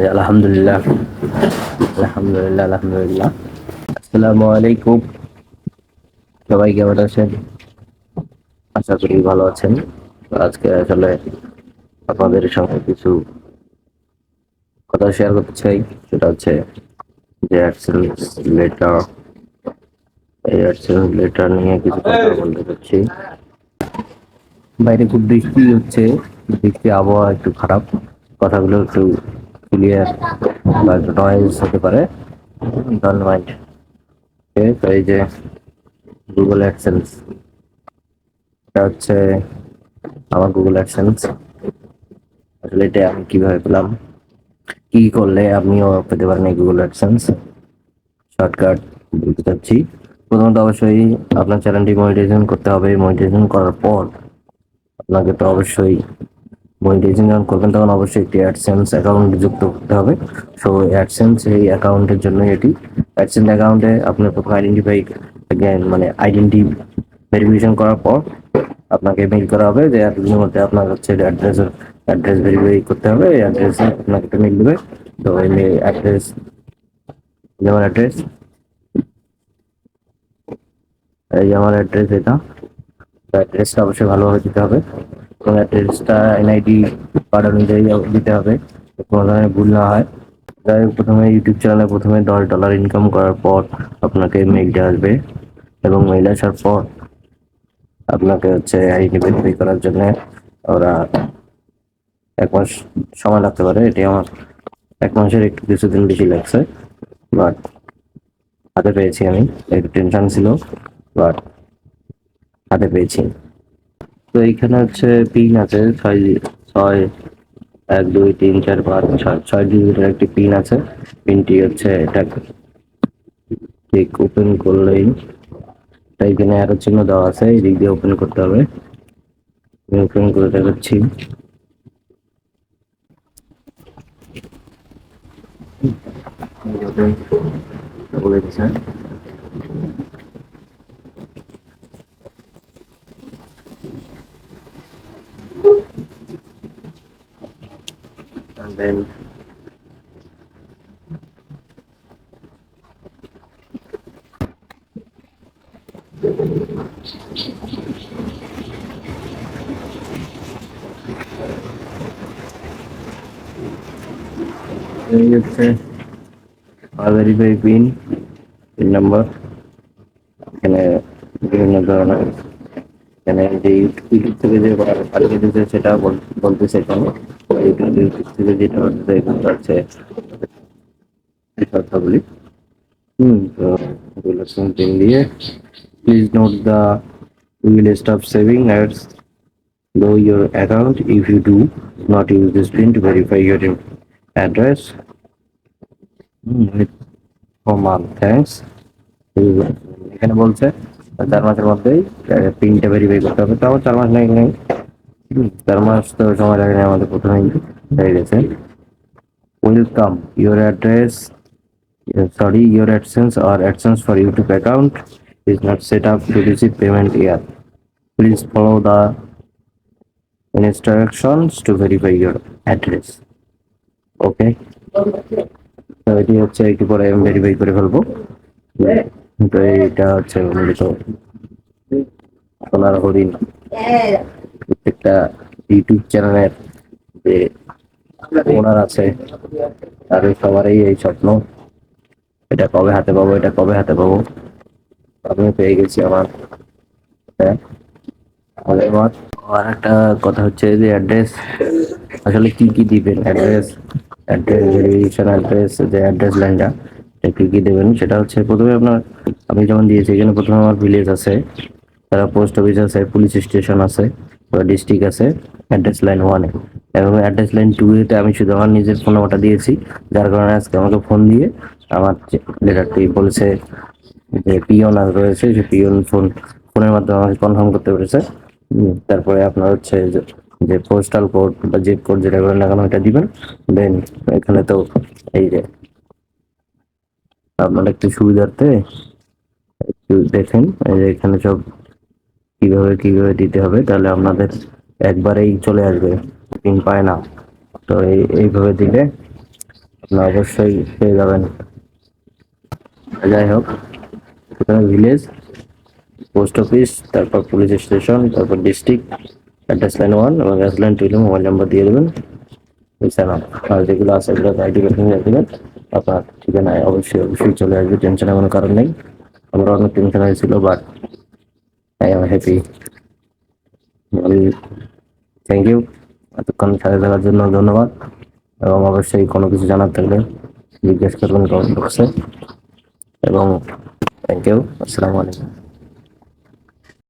এই আলহামদুলিল্লাহ আলহামদুলিল্লাহ আলহামদুলিল্লাহ আসসালামু আলাইকুম সবাই কেমন আছেন আশা করি ভালো আছেন? আজকে আসলে আপনাদের সঙ্গে কিছু কথা শেয়ার করতে চাই। সেটা হচ্ছে যে অ্যাডসেল লেটার এই অ্যাডসেল লেটার নিয়ে কিছু কথা বলতে চাচ্ছি। বাইরে খুব বৃষ্টি হচ্ছে বৃষ্টি আবহাওয়া একটু খারাপ। কথাগুলো একটু ক্লিয়ার বা একটু নয়েজ হতে পারে। ডোন্ট মাইন্ড তো এই যে গুগল অ্যাডসেন্স এটা হচ্ছে আমার গুগল অ্যাডসেন্স আসলে এটা আমি কীভাবে পেলাম? কি করলে আপনিও পেতে পারেন এই গুগল অ্যাডসেন্স শর্টকাট বলতে চাচ্ছি। প্রথমত অবশ্যই আপনার চ্যানেলটি মনিটাইজেশন করতে হবে। মনিটাইজেশন করার পর আপনাকে তো অবশ্যই মনিটাইজেশন যখন করবেন, তখন অবশ্যই একটি অ্যাডসেন্স অ্যাকাউন্ট যুক্ত করতে হবে। সো অ্যাডসেন্স এই অ্যাকাউন্টের জন্য এটি। অ্যাডসেন্স অ্যাকাউন্টে আপনার প্রথম আইডেন্টিফাই মানে আইডেন্টি ভেরিফিকেশন করার পর আপনাকে মেইল করা হবে যে এতদিনের মধ্যে আপনার হচ্ছে অ্যাড্রেস অ্যাড্রেস ভেরিফাই করতে হবে। এই অ্যাড্রেসে আপনাকে একটা মেইল দেবে। তো এই অ্যাড্রেস যেমন অ্যাড্রেস এই আমার অ্যাড্রেস এটা। অ্যাড্রেসটা অবশ্যই ভালোভাবে দিতে হবে। অ্যাড্রেসটা এনআইডি কার্ড অনুযায়ী দিতে হবে। কোনো ধরনের ভুল না হয়। যাই প্রথমে ইউটিউব চ্যানেলে প্রথমে দশ ডলার ইনকাম করার পর আপনাকে মেইলটা আসবে এবং মেইল আসার পর আপনাকে হচ্ছে আইডি ভেরিফাই করার জন্য ওরা এক মাস সময় লাগতে পারে। এটি আমার এক মাসের একটু কিছুদিন বেশি লাগছে বাট হাতে পেয়েছি আমি। একটু টেনশন ছিল বাট হাতে পেয়েছি। তো এইখানে হচ্ছে পিন আছে, ছয় ছয়, এক, দুই, তিন, চার, পাঁচ, ছয় ছয় ডিজিটের একটি পিন আছে। পিনটি হচ্ছে এটা। ঠিক ওপেন করলেই। তাই এখানে আরও চিহ্ন দেওয়া আছে, এই দিক দিয়ে ওপেন করতে হবে। আমি ওপেন করে দেখাচ্ছি। বলে দিচ্ছে and then এই হচ্ছে ভেরিফাই পিন পিন নাম্বার এখানে বিভিন্ন ধরনের এখানে যে ইউটিউব থেকে যে পাঠিয়ে দিয়েছে সেটা বল- বলতেছে এখানে ইউটিউব ইউটিউব থেকে যেটা হচ্ছে এখানে হচ্ছে এই কথাগুলি। হুম তো এগুলো সামথিং দিয়ে please note the will stop saving ads though your account if you do not use this pin to verify your address. hmm, with for month thanks এখানে বলছে চার মাসের মধ্যে পিনটা ভেরিফাই করতে হবে। তাও চার মাস লাগে নাই। চার মাস তো সময় লাগে না আমাদের প্রথমে হয়ে গেছে। Welcome your address sorry your AdSense R AdSense for YouTube account is not set up to receive payment year please follow the instructions to verify your address okay তো এটি হচ্ছে একটু পরে আমি ভেরিফাই করে ফেলব। তো এইটা হচ্ছে মূলত সোনার হরিণ প্রত্যেকটা ইউটিউব চ্যানেলের যে ওনার আছে, তাদের সবারই এই স্বপ্ন, এটা কবে হাতে পাবো, এটা কবে হাতে পাবো আমি পেয়ে গেছি আমার হ্যাঁ? আর একটা কথা হচ্ছে যে অ্যাড্রেস আসলে কি কি দিবেন? অ্যাড্রেস অ্যাড্রেস ভেরিফিকেশন অ্যাড্রেস যে অ্যাড্রেস লাইনটা এটা কি কি দেবেন। সেটা হচ্ছে প্রথমে আপনার আমি যেমন দিয়েছি, এখানে প্রথমে আমার ভিলেজ আছে, তারা পোস্ট অফিস আছে পুলিশ স্টেশন আছে ডিস্ট্রিক্ট আছে অ্যাড্রেস লাইন ওয়ানে এবং অ্যাড্রেস লাইন টু এতে আমি শুধু আমার নিজের ফোন নাম্বারটা দিয়েছি, যার কারণে আজকে আমাকে ফোন দিয়ে আমার লেটারটি বলেছে যে পিয়ন আর রয়েছে যে পিয়ন ফোন ফোনের মাধ্যমে আমাকে কনফার্ম করতে পেরেছে। তারপরে আপনার হচ্ছে যে- পোস্টাল কোড বা জিপ কোড যেটা করেন না কেন এটা দিবেন। দেন এখানে তো এই যে আপনার একটু সুবিধার্থে একটু দেখেন এখানে সব কীভাবে কীভাবে দিতে হবে, তাহলে আপনাদের একবারেই চলে আসবে পিন পায় না। তো এই, এইভাবে দিলে আপনারা অবশ্যই পেয়ে যাবেন। যাই হোক ভিলেজ, পোস্ট অফিস, তারপর পুলিশ স্টেশন, তারপর ডিস্ট্রিক্ট, অ্যাড্রেস লাইন ওয়ান এবং গ্যাস লাইন টু মোবাইল নাম্বার দিয়ে দেবেন। এছাড়া আর যেগুলো আছে আইডি আপনার ঠিকানায় অবশ্যই অবশ্যই চলে আসবে টেনশনের কোনো কারণ নেই। আমার অনেক টেনশন হয়েছিল but I am happy thank you এতক্ষণ সাথে থাকার জন্য ধন্যবাদ। এবং অবশ্যই কোনো কিছু জানার থাকলে জিজ্ঞেস করবেন কমেন্ট বক্সে। এবং থ্যাংক ইউ আসসালামু আলাইকুম।